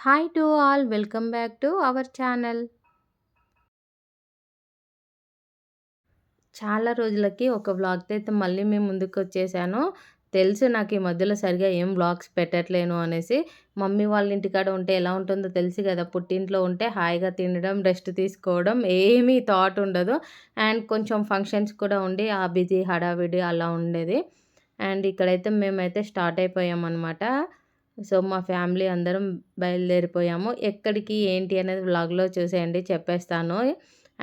Hi to all welcome back to our channel చాలా రోజులకి ఒక వ్లాగ్ అయితే మళ్ళీ మేము ముందుకు వచ్చేసాను. తెలుసు నాకు ఈ మధ్యలో సరిగా ఏం వ్లాగ్స్ పెట్టట్లేను అనేసి. మమ్మీ వాళ్ళ ఇంటికాడ ఉంటే ఎలా ఉంటుందో తెలుసు కదా. పుట్టింట్లో ఉంటే హాయిగా తినడం రెస్ట్ తీసుకోవడం ఏమీ థాట్ ఉండదు. అండ్ కొంచెం ఫంక్షన్స్ కూడా ఉండి ఆ బిజీ హడావిడి అలా ఉండేది. అండ్ ఇక్కడైతే మేమైతే స్టార్ట్ అయిపోయాం అనమాట సో మా ఫ్యామిలీ అందరం బయలుదేరిపోయాము. ఎక్కడికి ఏంటి అనేది వ్లాగ్లో చూసేయండి చెప్పేస్తాను.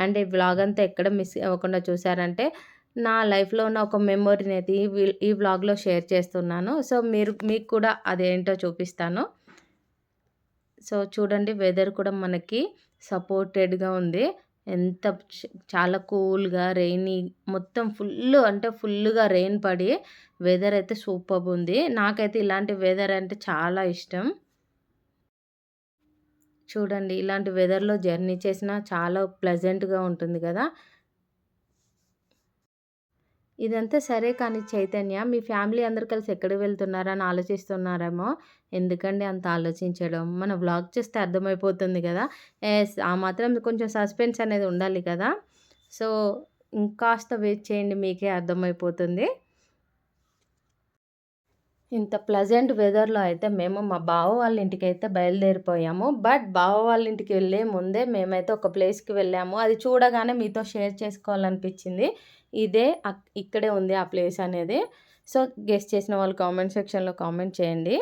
అండ్ ఈ వ్లాగ్ అంతా ఎక్కడ మిస్ అవ్వకుండా చూసారంటే నా లైఫ్లో ఉన్న ఒక మెమొరీని అయితే ఈ వ్లాగ్లో షేర్ చేస్తున్నాను. సో మీరు మీకు కూడా అదేంటో చూపిస్తాను. సో చూడండి వెదర్ కూడా మనకి సపోర్టెడ్గా ఉంది. ఎంత చాలా కూల్గా రెయినీ మొత్తం ఫుల్ అంటే ఫుల్గా రెయిన్ పడి వెదర్ అయితే సూపర్ ఉంది. నాకైతే ఇలాంటి వెదర్ అంటే చాలా ఇష్టం. చూడండి ఇలాంటి వెదర్లో జర్నీ చేసినా చాలా ప్లెజెంట్గా ఉంటుంది కదా. ఇదంతా సరే కానీ చైతన్య మీ ఫ్యామిలీ అందరు కలిసి ఎక్కడికి వెళ్తున్నారని ఆలోచిస్తున్నారేమో. ఎందుకండి అంత ఆలోచించడం? మన వ్లాగ్ చేస్తే అర్థమైపోతుంది కదా. ఎస్ ఆ మాత్రం కొంచెం సస్పెన్స్ అనేది ఉండాలి కదా. సో ఇంకాస్త వెయిట్ చేయండి మీకే అర్థమైపోతుంది. ఇంత ప్లజెంట్ వెదర్లో అయితే మేము మా బావ వాళ్ళ ఇంటికి అయితే బయలుదేరిపోయాము. బట్ బావ వాళ్ళ ఇంటికి వెళ్ళే ముందే మేమైతే ఒక ప్లేస్కి వెళ్ళాము. అది చూడగానే మీతో షేర్ చేసుకోవాలనిపించింది. ఇదే ఇక్కడే ఉంది ఆ ప్లేస్ అనేది. సో గెస్ట్ చేసిన వాళ్ళు కామెంట్ సెక్షన్లో కామెంట్ చేయండి.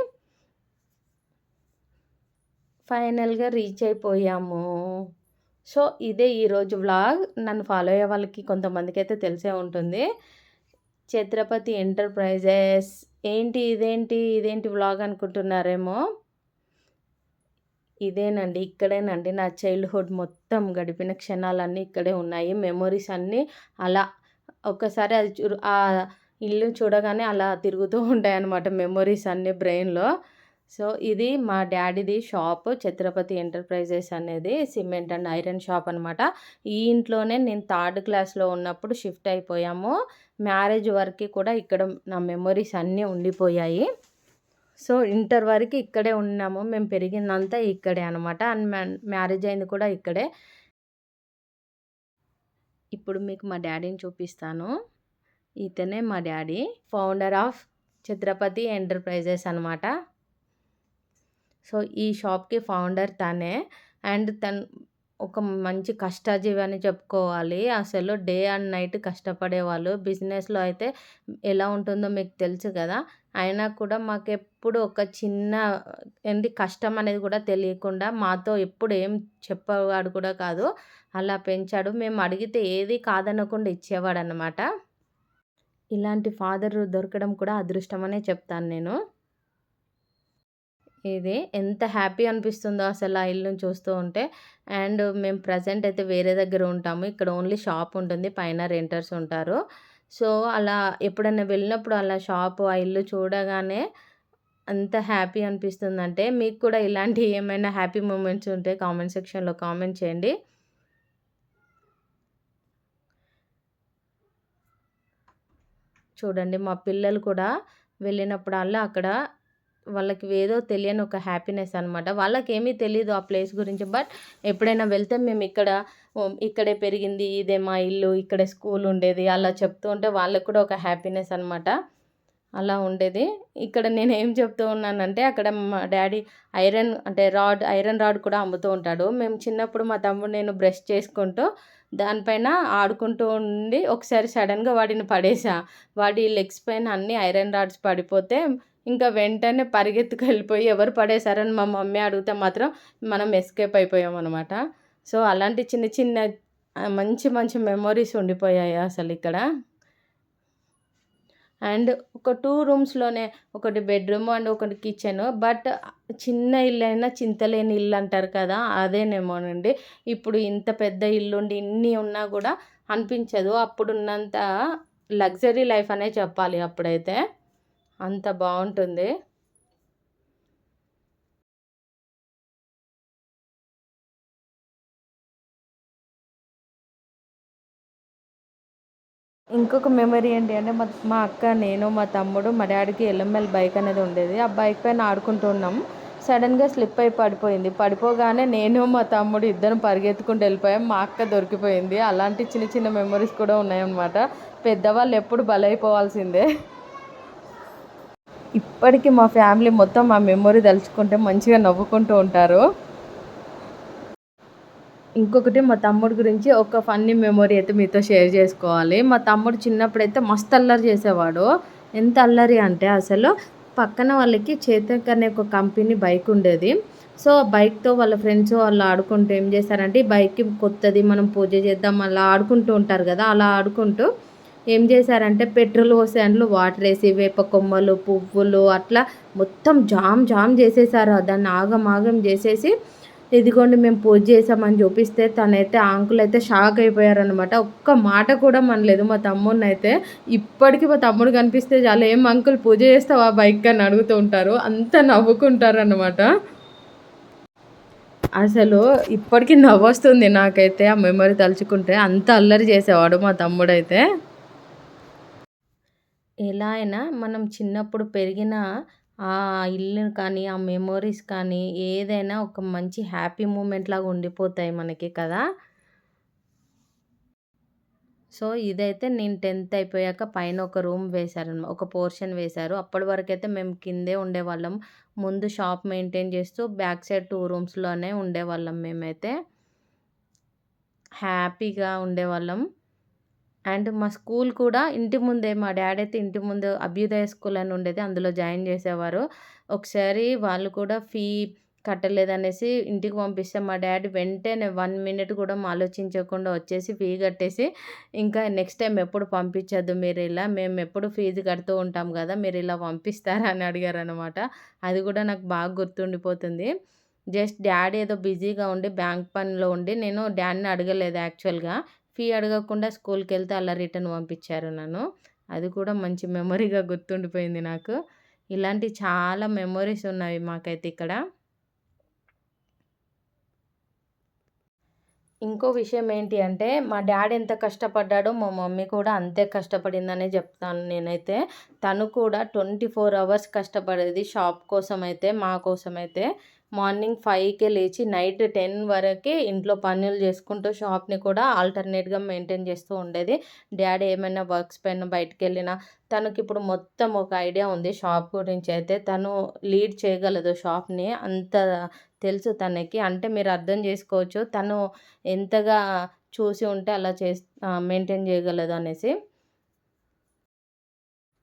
ఫైనల్గా రీచ్ అయిపోయాము. సో ఇదే ఈరోజు వ్లాగ్. నన్ను ఫాలో అయ్యే వాళ్ళకి కొంతమందికి అయితే తెలిసే ఉంటుంది. ఛత్రపతి ఎంటర్ప్రైజెస్. ఏంటి ఇదేంటి ఇదేంటి వ్లాగ్ అనుకుంటున్నారేమో? ఇదేనండి ఇక్కడేనండి. నా చైల్డ్హుడ్ మొత్తం గడిపిన క్షణాలన్నీ ఇక్కడే ఉన్నాయి. మెమొరీస్ అన్నీ అలా ఒక్కసారి అది చూ ఆ ఇల్లు చూడగానే అలా తిరుగుతూ ఉంటాయి అన్నమాట మెమొరీస్ అన్నీ బ్రెయిన్లో. సో ఇది మా డాడీది షాప్ ఛత్రపతి ఎంటర్ప్రైజెస్ అనేది సిమెంట్ అండ్ ఐరన్ షాప్ అనమాట ఈ ఇంట్లోనే నేను థర్డ్ క్లాస్లో ఉన్నప్పుడు షిఫ్ట్ అయిపోయాము. మ్యారేజ్ వరకు కూడా ఇక్కడ నా మెమొరీస్ అన్నీ ఉండిపోయాయి. సో ఇంటర్ వరకు ఇక్కడే ఉన్నాము. మేము పెరిగిందంతా ఇక్కడే అనమాట అండ్ మ్యారేజ్ అయింది కూడా ఇక్కడే. ఇప్పుడు మీకు మా డాడీని చూపిస్తాను. ఇతనే మా daddy. Founder of Chhatrapati enterprises అనమాట సో ఈ షాప్కి ఫౌండర్ తనే. అండ్ తను ఒక మంచి కష్టజీవి అని చెప్పుకోవాలి. అసలు డే అండ్ నైట్ కష్టపడేవాళ్ళు. బిజినెస్లో అయితే ఎలా ఉంటుందో మీకు తెలుసు కదా. అయినా కూడా మాకు ఎప్పుడు ఒక చిన్న ఏంటి కష్టం అనేది కూడా తెలియకుండా మాతో ఎప్పుడు ఏం చెప్పేవాడు కూడా కాదు. అలా పెంచాడు. మేము అడిగితే ఏది కాదనకుండా ఇచ్చేవాడు అనమాట ఇలాంటి ఫాదర్ దొరకడం కూడా అదృష్టమనే చెప్తాను నేను. ఇది ఎంత హ్యాపీ అనిపిస్తుందో అసలు ఆ ఇల్లుని చూస్తూ ఉంటే. అండ్ మేము ప్రజెంట్ అయితే వేరే దగ్గర ఉంటాము. ఇక్కడ ఓన్లీ షాప్ ఉంటుంది. పైన రెంటర్స్ ఉంటారు. సో అలా ఎప్పుడైనా వెళ్ళినప్పుడు అలా షాపు ఆ ఇల్లు చూడగానే అంత హ్యాపీ అనిపిస్తుందంటే మీకు కూడా ఇలాంటి ఏమైనా హ్యాపీ మూమెంట్స్ ఉంటే కామెంట్ సెక్షన్లో కామెంట్ చేయండి. చూడండి మా పిల్లలు కూడా వెళ్ళినప్పుడల్లా అక్కడ వాళ్ళకి ఏదో తెలియని ఒక హ్యాపీనెస్ అనమాట వాళ్ళకి ఏమీ తెలియదు ఆ ప్లేస్ గురించి. బట్ ఎప్పుడైనా వెళ్తే మేము ఇక్కడ ఇక్కడే పెరిగింది ఇదే మా ఇల్లు ఇక్కడే స్కూల్ ఉండేది అలా చెప్తూ ఉంటే వాళ్ళకి కూడా ఒక హ్యాపీనెస్ అనమాట అలా ఉండేది. ఇక్కడ నేను ఏం చెప్తూ ఉన్నానంటే అక్కడ మా డాడీ ఐరన్ అంటే రాడ్ ఐరన్ రాడ్ కూడా అమ్ముతూ ఉంటాడు. మేము చిన్నప్పుడు మా తమ్ముడు నేను బ్రష్ చేసుకుంటూ దానిపైన ఆడుకుంటూ ఉండి ఒకసారి సడన్గా వాడిని పడేసా. వాడి లెగ్స్ పైన అన్ని ఐరన్ రాడ్స్ పడిపోతే ఇంకా వెంటనే పరిగెత్తుకు వెళ్ళిపోయి ఎవరు పడేశారని మా మమ్మీ అడిగితే మాత్రం మనం ఎస్కేప్ అయిపోయాం అనమాట సో అలాంటి చిన్న చిన్న మంచి మంచి మెమొరీస్ ఉండిపోయాయి అసలు ఇక్కడ. అండ్ ఒక టూ రూమ్స్లోనే ఒకటి బెడ్రూమ్ అండ్ ఒకటి కిచెన్ బట్ చిన్న ఇల్లు అయినా చింతలేని ఇల్లు అంటారు కదా అదేనేమోనండి ఇప్పుడు ఇంత పెద్ద ఇల్లు ఉండి ఇన్ని ఉన్నా కూడా అనిపించదు. అప్పుడున్నంత లగ్జరీ లైఫ్ అనే చెప్పాలి అప్పుడైతే. అంత బాగుంటుంది. ఇంకొక మెమరీ ఏంటి అంటే మా మా అక్క నేను మా తమ్ముడు మా డాడీకి ఎల్ఎంఎల్ బైక్ అనేది ఉండేది. ఆ బైక్ పైన ఆడుకుంటున్నాం. సడన్గా స్లిప్ అయి పడిపోయింది. పడిపోగానే నేను మా తమ్ముడు ఇద్దరం పరిగెత్తుకుంటూ వెళ్ళిపోయాం. మా అక్క దొరికిపోయింది. అలాంటి చిన్న చిన్న మెమరీస్ కూడా ఉన్నాయన్నమాట. పెద్దవాళ్ళు ఎప్పుడు బలైపోవాల్సిందే. ఇప్పటికీ మా ఫ్యామిలీ మొత్తం ఆ మెమొరీ తలుచుకుంటే మంచిగా నవ్వుకుంటూ ఉంటారు. ఇంకొకటి మా తమ్ముడు గురించి ఒక ఫన్నీ మెమొరీ అయితే మీతో షేర్ చేసుకోవాలి. మా తమ్ముడు చిన్నప్పుడైతే మస్తు అల్లరి చేసేవాడు. ఎంత అల్లరి అంటే అసలు పక్కన వాళ్ళకి చేతక్ అనే ఒక కంపెనీ బైక్ ఉండేది. సో బైక్తో వాళ్ళ ఫ్రెండ్స్ వాళ్ళు ఆడుకుంటూ ఏం చేస్తారంటే ఈ బైక్కి కొత్తది మనం పూజ చేద్దాం అలా ఆడుకుంటూ ఉంటారు కదా అలా ఆడుకుంటూ ఏం చేశారంటే పెట్రోల్ పోసే అందులో వాటర్ వేసి వేప కొమ్మలు పువ్వులు అట్లా మొత్తం జామ్ జామ్ చేసేసారు. దాన్ని ఆగం ఆగం చేసేసి ఇదిగోండి మేము పూజ చేసామని చూపిస్తే తనైతే ఆంకులు అయితే షాక్ అయిపోయారనమాట ఒక్క మాట కూడా మనలేదు. మా తమ్ముడిని అయితే ఇప్పటికీ మా తమ్ముడు కనిపిస్తే చాలా ఏం అంకుల్ పూజ చేస్తావా బైక్? అని అడుగుతూ ఉంటారు. అంత నవ్వుకుంటారు అనమాట అసలు ఇప్పటికీ నవ్వొస్తుంది నాకైతే ఆ మెమరీ తలుచుకుంటే. అంత అల్లరి చేసేవాడు మా తమ్ముడైతే. ఎలా అయినా మనం చిన్నప్పుడు పెరిగిన ఆ ఇల్లు కానీ, ఆ మెమోరీస్ కానీ ఏదైనా ఒక మంచి హ్యాపీ మూమెంట్ లాగా ఉండిపోతాయి మనకి కదా! సో, ఇదైతే నేను టెన్త్ అయిపోయాక పైన ఒక రూమ్ వేశారనమాట. ఒక పోర్షన్ వేశారు. అప్పటి వరకు అయితే మేము కిందే ఉండేవాళ్ళం. ముందు షాప్ మెయింటైన్ చేస్తూ బ్యాక్ సైడ్ టూ రూమ్స్‌లోనే ఉండేవాళ్ళం మేమైతే. హ్యాపీగా ఉండేవాళ్ళం. అండ్ మా స్కూల్ కూడా ఇంటి ముందే మా డాడీ అయితే ఇంటి ముందు అభ్యుదయ స్కూల్ అని ఉండేది. అందులో జాయిన్ చేసేవారు. ఒకసారి వాళ్ళు కూడా ఫీ కట్టలేదనేసి ఇంటికి పంపిస్తే మా డాడీ వెంటనే వన్ మినిట్ కూడా ఆలోచించకుండా వచ్చేసి ఫీ కట్టేసి ఇంకా నెక్స్ట్ టైం ఎప్పుడు పంపించద్దు మీరు ఇలా మేము ఎప్పుడు ఫీజు కడుతూ ఉంటాం కదా మీరు ఇలా పంపిస్తారా అని అడిగారనమాట అది కూడా నాకు బాగా గుర్తుండిపోతుంది జస్ట్ డాడీ ఏదో బిజీగా ఉండి బ్యాంక్ పనిలో ఉండి నేను డాడీని అడగలేదు యాక్చువల్గా ఫీ అడగకుండా స్కూల్కి వెళ్తే అలా రిటర్న్ పంపించారు నన్ను. అది కూడా మంచి మెమొరీగా గుర్తుండిపోయింది నాకు. ఇలాంటి చాలా మెమొరీస్ ఉన్నాయి మాకైతే ఇక్కడ. ఇంకో విషయం ఏంటి అంటే, మా డాడీ ఎంత కష్టపడ్డాడో మా మమ్మీ కూడా అంతే కష్టపడిందనే చెప్తాను నేనైతే. తను కూడా ట్వంటీ ఫోర్ అవర్స్ కష్టపడేది షాప్ కోసం అయితే మా అయితే మార్నింగ్ ఫైవ్కే లేచి నైట్ టెన్ వరకే ఇంట్లో పనులు చేసుకుంటూ షాప్ని కూడా ఆల్టర్నేట్గా మెయింటైన్ చేస్తూ ఉండేది. డాడీ ఏమైనా వర్క్స్ పైన బయటకు వెళ్ళినా తనకి ఇప్పుడు మొత్తం ఒక ఐడియా ఉంది షాప్ గురించి అయితే. తను లీడ్ చేయగలదు షాప్ని అంత తెలుసు తనకి. అంటే మీరు అర్థం చేసుకోవచ్చు తను ఎంతగా చూసి ఉంటే అలా చేస్ మెయింటైన్ చేయగలదు అనేసి.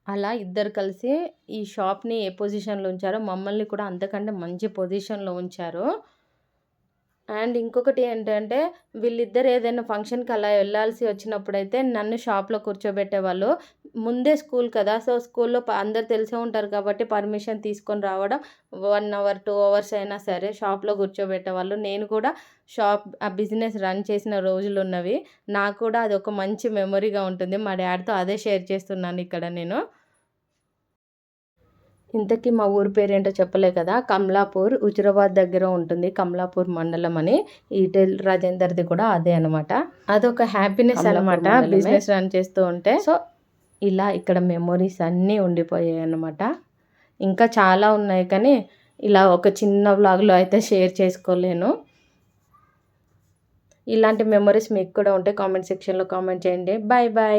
అలా ఇద్దరు కలిసి ఈ షాప్‌ని ఏ పొజిషన్‌లో ఉంచారో, మమ్మల్ని కూడా అంతకంటే మంచి పొజిషన్‌లో ఉంచారు. అండ్ ఇంకొకటి ఏంటంటే, వీళ్ళిద్దరు ఏదైనా ఫంక్షన్‌కి అలా వెళ్ళాల్సి వచ్చినప్పుడైతే నన్ను షాప్‌లో కూర్చోబెట్టేవాళ్ళు. ముందే స్కూల్ కదా! సో, స్కూల్‌లో అందరు తెలిసే ఉంటారు కాబట్టి పర్మిషన్ తీసుకొని రావడం. వన్ అవర్, టూ అవర్స్ అయినా సరే షాప్‌లో కూర్చోబెట్టేవాళ్ళు. నేను కూడా షాప్ ఆ బిజినెస్ రన్ చేసిన రోజులున్నవి. నాకు కూడా ఒక మంచి మెమొరీగా ఉంటుంది. మా డాడీతో అదే షేర్ చేస్తున్నాను ఇక్కడ నేను. ఇంతకీ మా ఊరి పేరేంటో చెప్పలే కదా. కమలాపూర్ హుజురాబాద్ దగ్గర ఉంటుంది కమలాపూర్ మండలం అని. ఈటెల్ రాజేందర్ది కూడా అదే అనమాట అదొక హ్యాపీనెస్ అనమాట బిజినెస్ రన్ చేస్తూ ఉంటే. సో ఇలా ఇక్కడ మెమొరీస్ అన్నీ ఉండిపోయాయి అనమాట ఇంకా చాలా ఉన్నాయి కానీ ఇలా ఒక చిన్న వ్లాగ్లో అయితే షేర్ చేసుకోలేను. ఇలాంటి మెమొరీస్ మీకు కూడా ఉంటే కామెంట్ సెక్షన్లో కామెంట్ చేయండి. Bye bye